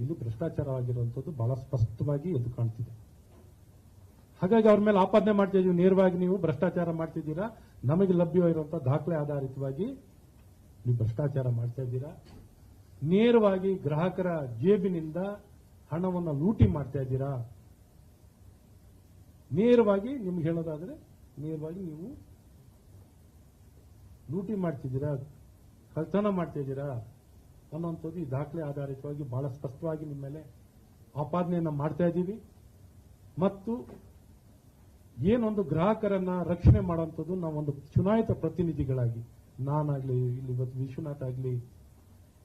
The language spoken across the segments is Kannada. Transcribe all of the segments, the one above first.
ಇಲ್ಲಿ ಭ್ರಷ್ಟಾಚಾರವಾಗಿರುವಂಥದ್ದು ಬಹಳ ಸ್ಪಷ್ಟವಾಗಿ ಎದ್ದು ಕಾಣ್ತಿದೆ. ಹಾಗಾಗಿ ಅವ್ರ ಮೇಲೆ ಆಪಾದನೆ ಮಾಡ್ತಾ ಇದೀವಿ. ನೇರವಾಗಿ ನೀವು ಭ್ರಷ್ಟಾಚಾರ ಮಾಡ್ತಿದ್ದೀರಾ? ನಮಗೆ ಲಭ್ಯವಿರುವಂತಹ ದಾಖಲೆ ಆಧಾರಿತವಾಗಿ ನೀವು ಭ್ರಷ್ಟಾಚಾರ ಮಾಡ್ತಾ ಇದ್ದೀರಾ? ನೇರವಾಗಿ ಗ್ರಾಹಕರ ಜೇಬಿನಿಂದ ಹಣವನ್ನು ಲೂಟಿ ಮಾಡ್ತಾ ಇದ್ದೀರಾ? ನೇರವಾಗಿ ನಿಮ್ಗೆ ಹೇಳೋದಾದ್ರೆ ನೇರವಾಗಿ ನೀವು ಲೂಟಿ ಮಾಡ್ತಿದ್ದೀರಾ? ಕಳ್ತನ ಮಾಡ್ತಿದ್ದೀರಾ ಅನ್ನೋಂಥದ್ದು ಈ ದಾಖಲೆ ಆಧಾರಿತವಾಗಿ ಬಹಳ ಸ್ಪಷ್ಟವಾಗಿ ನಿಮ್ಮ ಮೇಲೆ ಆಪಾದನೆಯನ್ನು ಮಾಡ್ತಾ ಇದ್ದೀವಿ. ಮತ್ತು ಏನೊಂದು ಗ್ರಾಹಕರನ್ನ ರಕ್ಷಣೆ ಮಾಡುವಂಥದ್ದು ನಾವೊಂದು ಚುನಾಯಿತ ಪ್ರತಿನಿಧಿಗಳಾಗಿ, ನಾನಾಗಲಿ, ಇಲ್ಲಿ ಇವತ್ತು ವಿಶ್ವನಾಥ್ ಆಗಲಿ,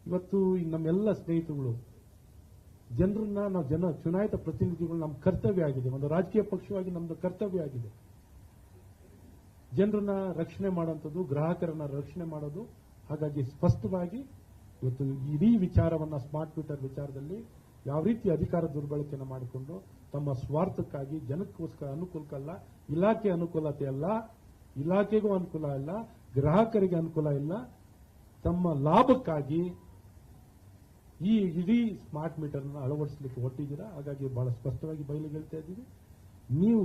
ಇವತ್ತು ನಮ್ಮೆಲ್ಲ ಸ್ನೇಹಿತರುಗಳು, ಜನರನ್ನ ನಾವು ಜನ ಚುನಾಯಿತ ಪ್ರತಿನಿಧಿಗಳು ನಮ್ಮ ಕರ್ತವ್ಯ ಆಗಿದೆ. ಒಂದು ರಾಜಕೀಯ ಪಕ್ಷವಾಗಿ ನಮ್ಮದು ಕರ್ತವ್ಯ ಆಗಿದೆ. ಜನರನ್ನ ರಕ್ಷಣೆ ಮಾಡುವಂಥದ್ದು, ಗ್ರಾಹಕರನ್ನ ರಕ್ಷಣೆ ಮಾಡೋದು, ಹಾಗಾಗಿ ಸ್ಪಷ್ಟವಾಗಿ ಇವತ್ತು ಇಡೀ ವಿಚಾರವನ್ನ ಸ್ಮಾರ್ಟ್ ಮೀಟರ್ ವಿಚಾರದಲ್ಲಿ ಯಾವ ರೀತಿ ಅಧಿಕಾರ ದುರ್ಬಳಕೆಯನ್ನು ಮಾಡಿಕೊಂಡು ತಮ್ಮ ಸ್ವಾರ್ಥಕ್ಕಾಗಿ ಜನಕ್ಕೋಸ್ಕರ ಅನುಕೂಲಕ್ಕಲ್ಲ ಇಲಾಖೆ ಅನುಕೂಲತೆ ಅಲ್ಲ, ಇಲಾಖೆಗೂ ಅನುಕೂಲ ಇಲ್ಲ, ಗ್ರಾಹಕರಿಗೆ ಅನುಕೂಲ ಇಲ್ಲ, ತಮ್ಮ ಲಾಭಕ್ಕಾಗಿ ಈ ಇಡೀ ಸ್ಮಾರ್ಟ್ ಮೀಟರ್ನ ಅಳವಡಿಸಲಿಕ್ಕೆ ಹೊಟ್ಟಿದ್ದೀರಾ ಹಾಗಾಗಿ ಬಹಳ ಸ್ಪಷ್ಟವಾಗಿ ಬಯಲು ಹೇಳ್ತಾ ಇದ್ದೀವಿ. ನೀವು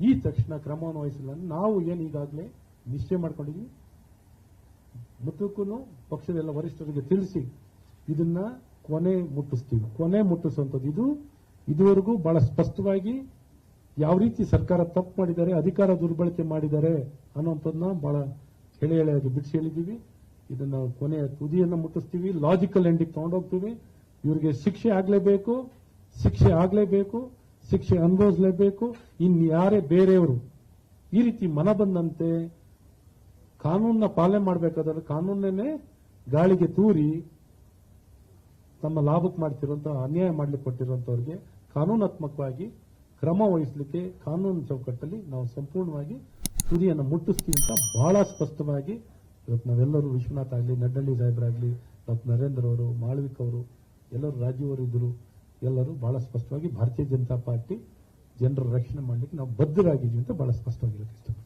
ಈ ತಕ್ಷಣ ಕ್ರಮವನ್ನು ವಹಿಸಿಲ್ಲ ನಾವು ಏನು ಈಗಾಗಲೇ ನಿಶ್ಚಯ ಮಾಡ್ಕೊಂಡಿದ್ವಿ? ಮತ್ತಕ್ಕೂ ಪಕ್ಷದ ಎಲ್ಲ ವರಿಷ್ಠರಿಗೆ ತಿಳಿಸಿ ಇದನ್ನ ಕೊನೆ ಮುಟ್ಟಿಸ್ತೀವಿ. ಕೊನೆ ಮುಟ್ಟಿಸುವಂಥದ್ದು ಇದು. ಇದುವರೆಗೂ ಬಹಳ ಸ್ಪಷ್ಟವಾಗಿ ಯಾವ ರೀತಿ ಸರ್ಕಾರ ತಪ್ಪು ಮಾಡಿದ್ದಾರೆ, ಅಧಿಕಾರ ದುರ್ಬಳಕೆ ಮಾಡಿದ್ದಾರೆ ಅನ್ನೋಂಥದ್ದನ್ನ ಬಹಳ ಎಳೆ ಎಳೆಯಾಗಿ ಬಿಡಿಸಿ ಹೇಳಿದ್ದೀವಿ. ಇದನ್ನ ಕೊನೆಯ ತುದಿಯನ್ನು ಮುಟ್ಟಿಸ್ತೀವಿ. ಲಾಜಿಕಲ್ ಎಂಡಿಗೆ ತಗೊಂಡೋಗ್ತೀವಿ. ಇವರಿಗೆ ಶಿಕ್ಷೆ ಆಗಲೇಬೇಕು ಶಿಕ್ಷೆ ಆಗಲೇಬೇಕು, ಶಿಕ್ಷೆ ಅನುಭವಿಸಲೇಬೇಕು. ಇನ್ಯಾರೇ ಬೇರೆಯವರು ಈ ರೀತಿ ಮನ ಬಂದಂತೆ ಕಾನೂನನ್ನ ಪಾಲನೆ ಮಾಡಬೇಕಾದ್ರೆ ಕಾನೂನನ್ನೇ ಗಾಳಿಗೆ ತೂರಿ ತಮ್ಮ ಲಾಭಕ್ಕೆ ಮಾಡ್ತಿರುವಂತಹ ಅನ್ಯಾಯ ಮಾಡ್ಲಿಕ್ಕೆ ಕೊಟ್ಟಿರುವಂತವ್ರಿಗೆ ಕಾನೂನಾತ್ಮಕವಾಗಿ ಕ್ರಮ ವಹಿಸಲಿಕ್ಕೆ ಕಾನೂನು ಚೌಕಟ್ಟಲ್ಲಿ ನಾವು ಸಂಪೂರ್ಣವಾಗಿ ತುದಿಯನ್ನು ಮುಟ್ಟಿಸ್ತೀವಿ ಬಹಳ ಸ್ಪಷ್ಟವಾಗಿ ಇವತ್ತು ನಾವೆಲ್ಲರೂ ವಿಶ್ವನಾಥ್ ಆಗಲಿ ನಡ್ಡಳ್ಳಿ ಸಾಹೇಬರಾಗಲಿ ಡಾಕ್ಟರ್ ನರೇಂದ್ರ ಅವರು, ಮಾಳ್ವಿಕ್ ಅವರು, ಎಲ್ಲರೂ ರಾಜೀವ್ ಇದ್ದರು ಎಲ್ಲರೂ ಬಹಳ ಸ್ಪಷ್ಟವಾಗಿ ಭಾರತೀಯ ಜನತಾ ಪಾರ್ಟಿ ಜನರ ರಕ್ಷಣೆ ಮಾಡಲಿಕ್ಕೆ ನಾವು ಬದ್ಧರಾಗಿದ್ದೀವಿ ಅಂತ ಬಹಳ ಸ್ಪಷ್ಟವಾಗಿ ಹೇಳಕ್ಕೆ ಇಷ್ಟಪಡ್ತೀನಿ.